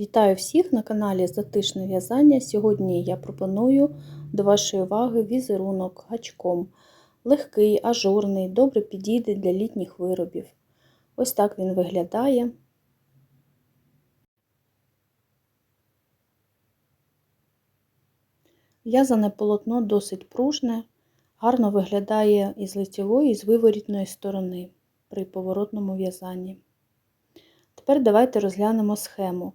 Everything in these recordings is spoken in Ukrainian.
Вітаю всіх на каналі Затишне в'язання. Сьогодні я пропоную до вашої уваги візерунок гачком. Легкий, ажурний, добре підійде для літніх виробів. Ось так він виглядає. В'язане полотно досить пружне, гарно виглядає із лицевої і з виворітної сторони при поворотному в'язанні. Тепер давайте розглянемо схему.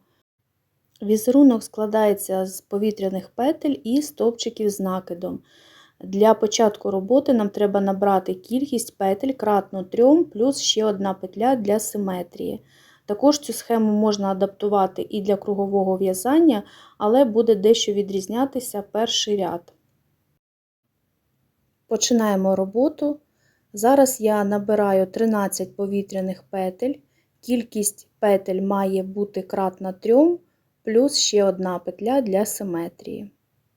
Візерунок складається з повітряних петель і стовпчиків з накидом. Для початку роботи нам треба набрати кількість петель кратно 3 плюс ще одна петля для симетрії. Також цю схему можна адаптувати і для кругового в'язання, але буде дещо відрізнятися перший ряд. Починаємо роботу. Зараз я набираю 13 повітряних петель. Кількість петель має бути кратна 3 плюс ще одна петля для симетрії.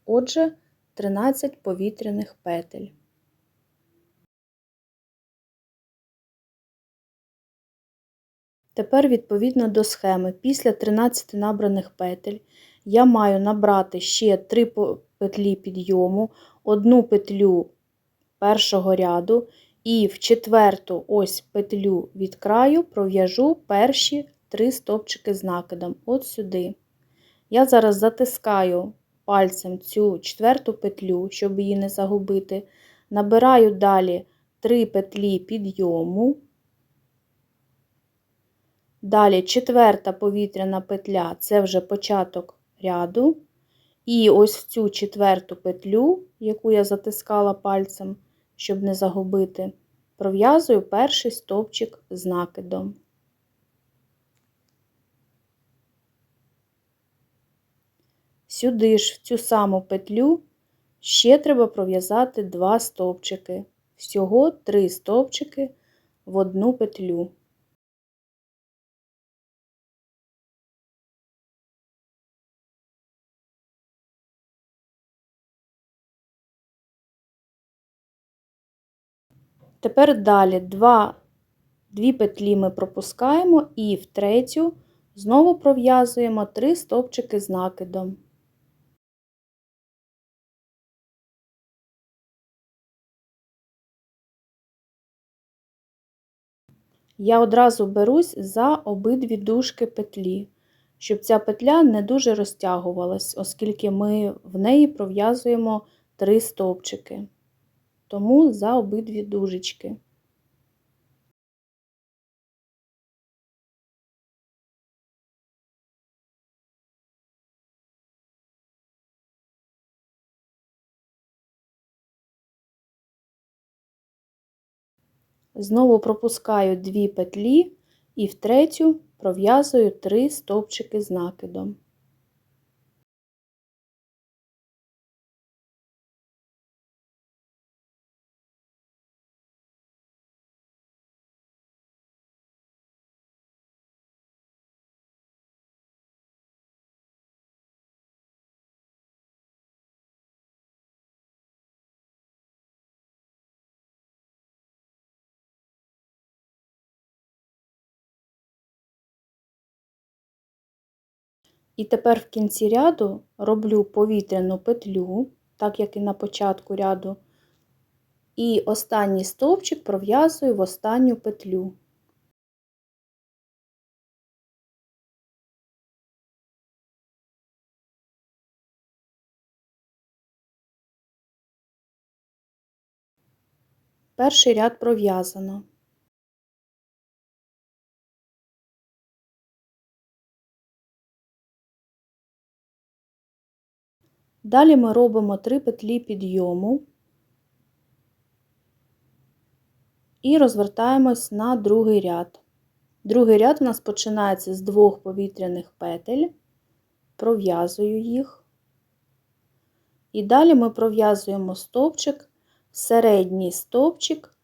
Отже, 13 повітряних петель. Тепер, відповідно до схеми, після 13 набраних петель я маю набрати ще 3 петлі підйому, одну петлю першого ряду і в четверту ось петлю від краю пров'яжу перші 3 стовпчики з накидом от сюди. Я зараз затискаю пальцем цю четверту петлю, щоб її не загубити. Набираю далі 3 петлі підйому. Далі четверта повітряна петля це вже початок ряду. І ось в цю четверту петлю, яку я затискала пальцем, щоб не загубити, пров'язую перший стовпчик з накидом. Сюди ж, в цю саму петлю, ще треба пров'язати два стовпчики. Всього три стовпчики в одну петлю. Тепер далі два, дві петлі ми пропускаємо і в третю знову пров'язуємо три стовпчики з накидом. Я одразу берусь за обидві дужки петлі, щоб ця петля не дуже розтягувалась, оскільки ми в неї пров'язуємо три стовпчики. Тому за обидві дужечки. Знову пропускаю дві петлі і в третю пров'язую три стовпчики з накидом. І тепер в кінці ряду роблю повітряну петлю, так як і на початку ряду, і останній стовпчик пров'язую в останню петлю. Перший ряд пров'язано. Далі ми робимо 3 петлі підйому і розвертаємось на другий ряд. Другий ряд у нас починається з двох повітряних петель, пров'язую їх. І далі ми пров'язуємо стовпчик, середній стовпчик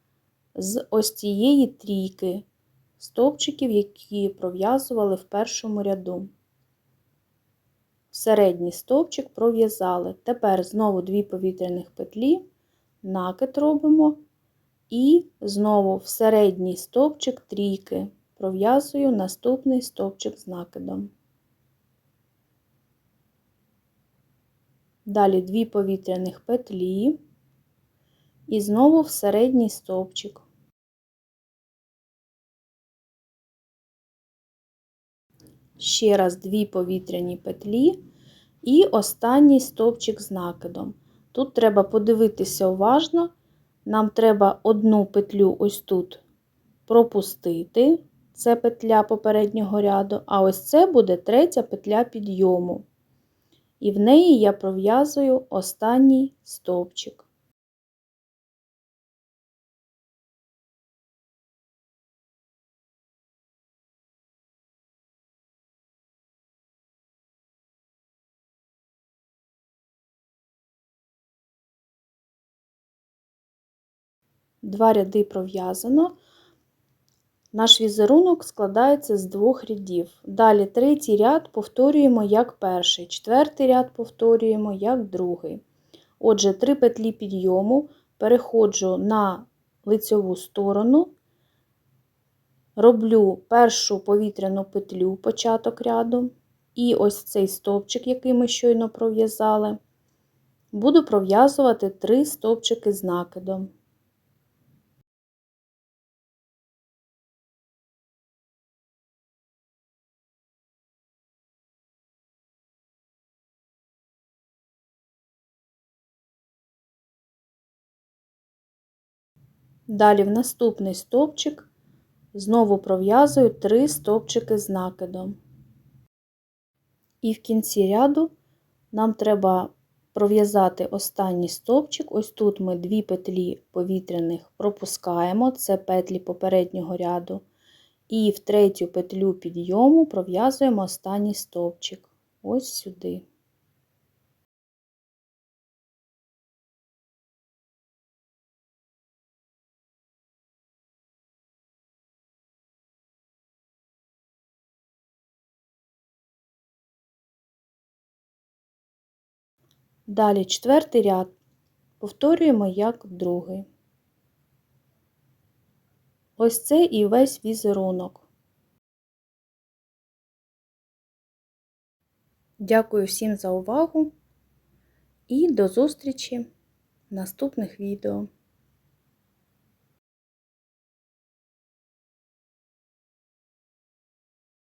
з ось цієї трійки стовпчиків, які пров'язували в першому ряду середній стовпчик пров'язали. Тепер знову дві повітряних петлі, накид робимо, і знову в середній стовпчик трійки пров'язую наступний стовпчик з накидом. Далі дві повітряних петлі, і знову в середній стовпчик. Ще раз дві повітряні петлі і останній стовпчик з накидом. Тут треба подивитися уважно, нам треба одну петлю ось тут пропустити, це петля попереднього ряду, а ось це буде третя петля підйому. І в неї я пров'язую останній стовпчик. Два ряди пров'язано. Наш візерунок складається з двох рядів. Далі третій ряд повторюємо як перший, четвертий ряд повторюємо як другий. Отже, три петлі підйому переходжу на лицьову сторону, роблю першу повітряну петлю початок ряду, і ось цей стовпчик, який ми щойно пров'язали, буду пров'язувати три стовпчики з накидом. Далі в наступний стовпчик знову пров'язую три стовпчики з накидом. І в кінці ряду нам треба пров'язати останній стовпчик. Ось тут ми дві петлі повітряних пропускаємо, це петлі попереднього ряду. І в третю петлю підйому пров'язуємо останній стовпчик. Ось сюди. Далі четвертий ряд повторюємо як другий. Ось це і весь візерунок. Дякую всім за увагу і до зустрічі в наступних відео.